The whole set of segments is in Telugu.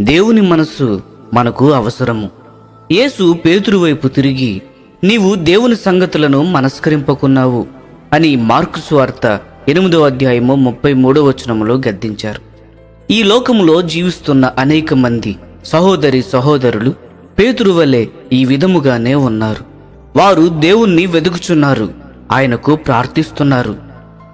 దేవుని మనస్సు మనకు అవసరము. యేసు పేతురు వైపు తిరిగి నీవు దేవుని సంగతులను మనస్కరింపకున్నావు అని మార్కు స్వార్త ఎనిమిదో అధ్యాయము ముప్పై మూడో వచనములో గద్దించారు. ఈ లోకములో జీవిస్తున్న అనేక మంది సహోదరి సహోదరులు పేతురు వలె ఈ విధముగానే ఉన్నారు. వారు దేవుణ్ణి వెతుకుచున్నారు ఆయనకు ప్రార్థిస్తున్నారు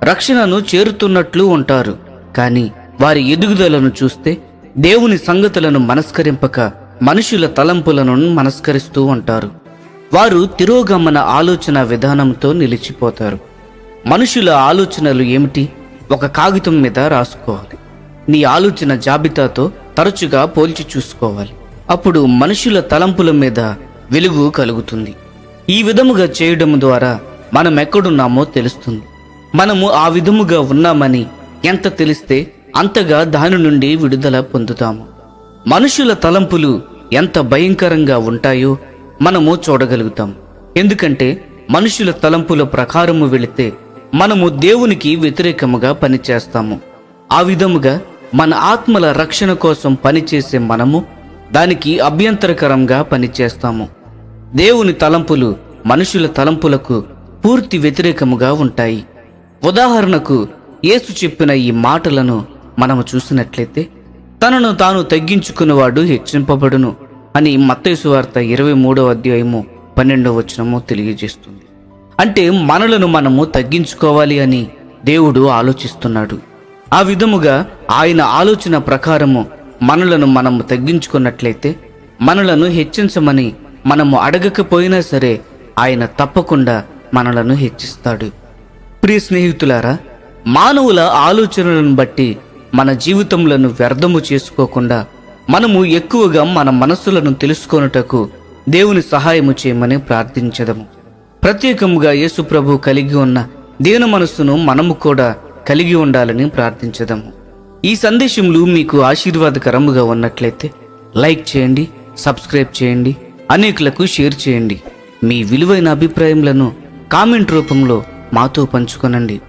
రక్షణను చేరుతున్నట్లు ఉంటారు. కానీ వారి ఎదుగుదలను చూస్తే దేవుని సంగతులను మనస్కరింపక మనుషుల తలంపులను మనస్కరిస్తూ ఉంటారు. వారు తిరోగమన ఆలోచన విధానంతో నిలిచిపోతారు. మనుషుల ఆలోచనలు ఏమిటి? ఒక కాగితం మీద రాసుకోవాలి. నీ ఆలోచన జాబితాతో తరచుగా పోల్చి చూసుకోవాలి. అప్పుడు మనుషుల తలంపుల మీద వెలుగు కలుగుతుంది. ఈ విధముగా చేయడం ద్వారా మనం ఎక్కడున్నామో తెలుస్తుంది. మనము ఆ విధముగా ఉన్నామని ఎంత తెలిస్తే అంతగా దాని నుండి విడుదల పొందుతాము మనుషుల తలంపులు ఎంత భయంకరంగా ఉంటాయో మనము చూడగలుగుతాం. ఎందుకంటే మనుషుల తలంపుల ప్రకారము వెళితే మనము దేవునికి వ్యతిరేకముగా పనిచేస్తాము. ఆ విధముగా మన ఆత్మల రక్షణ కోసం పనిచేసే మనము దానికి అభ్యంతరకరంగా పనిచేస్తాము. దేవుని తలంపులు మనుషుల తలంపులకు పూర్తి వ్యతిరేకముగా ఉంటాయి. ఉదాహరణకు యేసు చెప్పిన ఈ మాటలను మనము చూసినట్లయితే తనను తాను తగ్గించుకునేవాడు హెచ్చింపబడును అని మత్తయసు వార్త ఇరవై మూడవ అధ్యాయము పన్నెండవ వచనము తెలియజేస్తుంది. అంటే మనలను మనము తగ్గించుకోవాలి అని దేవుడు ఆలోచిస్తున్నాడు. ఆ విధముగా ఆయన ఆలోచన ప్రకారము మనలను మనము తగ్గించుకున్నట్లయితే మనలను హెచ్చించమని మనము అడగకపోయినా సరే ఆయన తప్పకుండా మనలను హెచ్చిస్తాడు. ప్రియ స్నేహితులారా మానవుల ఆలోచనలను బట్టి మన జీవితములను వ్యర్థము చేసుకోకుండా మనము ఎక్కువగా మన మనస్సులను తెలుసుకొనుటకు దేవుని సహాయము చేయమని ప్రార్థించదము. ప్రత్యేకముగా యేసు ప్రభు కలిగి ఉన్న దేవుని మనస్సును మనము కూడా కలిగి ఉండాలని ప్రార్థించదము. ఈ సందేశములు మీకు ఆశీర్వాదకరముగా ఉన్నట్లయితే లైక్ చేయండి సబ్స్క్రైబ్ చేయండి అనేకులకు షేర్ చేయండి. మీ విలువైన అభిప్రాయములను కామెంట్ రూపంలో మాతో పంచుకొనండి.